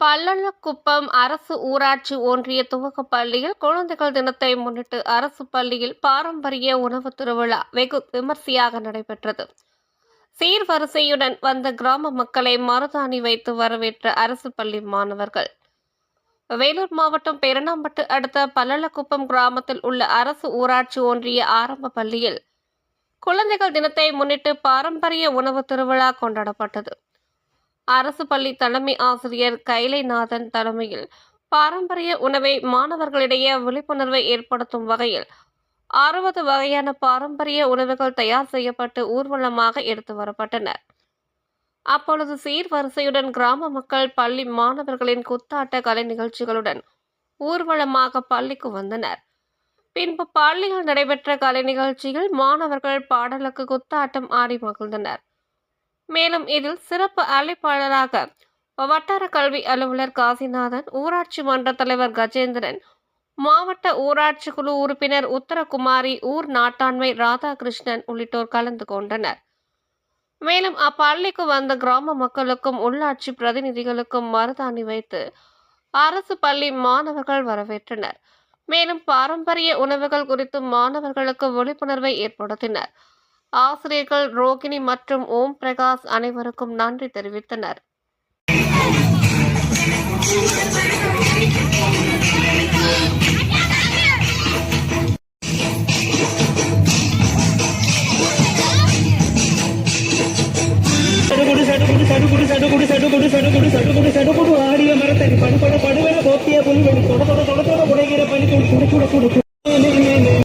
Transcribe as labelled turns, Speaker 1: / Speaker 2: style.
Speaker 1: பல்லளக்குப்பம் அரசு ஊராட்சி ஒன்றிய துவக்கப் பள்ளியில் குழந்தைகள் தினத்தை முன்னிட்டு அரசு பள்ளியில் பாரம்பரிய உணவு திருவிழா வெகு விமர்சையாக நடைபெற்றது. சீர்வரிசையுடன் வந்த கிராம மக்களை மருதாணி வைத்து வரவேற்ற அரசு பள்ளி மாணவர்கள். வேலூர் மாவட்டம் பெரணாம்பட்டு அடுத்த பல்லளக்குப்பம் கிராமத்தில் உள்ள அரசு ஊராட்சி ஒன்றிய ஆரம்ப பள்ளியில் குழந்தைகள் தினத்தை முன்னிட்டு பாரம்பரிய உணவு திருவிழா கொண்டாடப்பட்டது. அரசு பள்ளி தலைமை ஆசிரியர் கைலைநாதன் தலைமையில் பாரம்பரிய உணவை மாணவர்களிடையே விழிப்புணர்வை ஏற்படுத்தும் வகையில் அறுபது வகையான பாரம்பரிய உணவுகள் தயார் செய்யப்பட்டு ஊர்வலமாக எடுத்து வரப்பட்டன அப்பொழுது சீர்வரிசையுடன் கிராம மக்கள் பள்ளி மாணவர்களின் குத்தாட்ட கலை நிகழ்ச்சிகளுடன் ஊர்வலமாக பள்ளிக்கு வந்தனர். பின்பு பள்ளியில் நடைபெற்ற கலை நிகழ்ச்சியில் மாணவர்கள் பாடலுக்கு குத்தாட்டம் ஆடி மகிழ்ந்தனர். மேலும் இதில் சிறப்பு அழைப்பாளராக வட்டார கல்வி அலுவலர் காசிநாதன் ஊராட்சி மன்ற தலைவர் கஜேந்திரன் மாவட்ட ஊராட்சி குழு உறுப்பினர் உத்தரகுமாரி ஊர் நாட்டாண்மை ராதாகிருஷ்ணன் உள்ளிட்டோர் கலந்து கொண்டனர். மேலும் அப்பள்ளிக்கு வந்த கிராம மக்களுக்கும் உள்ளாட்சி பிரதிநிதிகளுக்கும் மருதாணி வைத்து அரசு பள்ளி மாணவர்கள் வரவேற்றனர். மேலும் பாரம்பரிய உணவுகள் குறித்து மாணவர்களுக்கு விழிப்புணர்வை ஏற்படுத்தினர். ஆசிரியர்கள் ரோகிணி மற்றும் ஓம் பிரகாஷ் அனைவருக்கும் நன்றி தெரிவித்தனர்
Speaker 2: ஆடிய மரத்தை படுபட படுவன கோப்பிய புலி வெளி தொட தொட தொட தொட உடைகிற பணி கொடு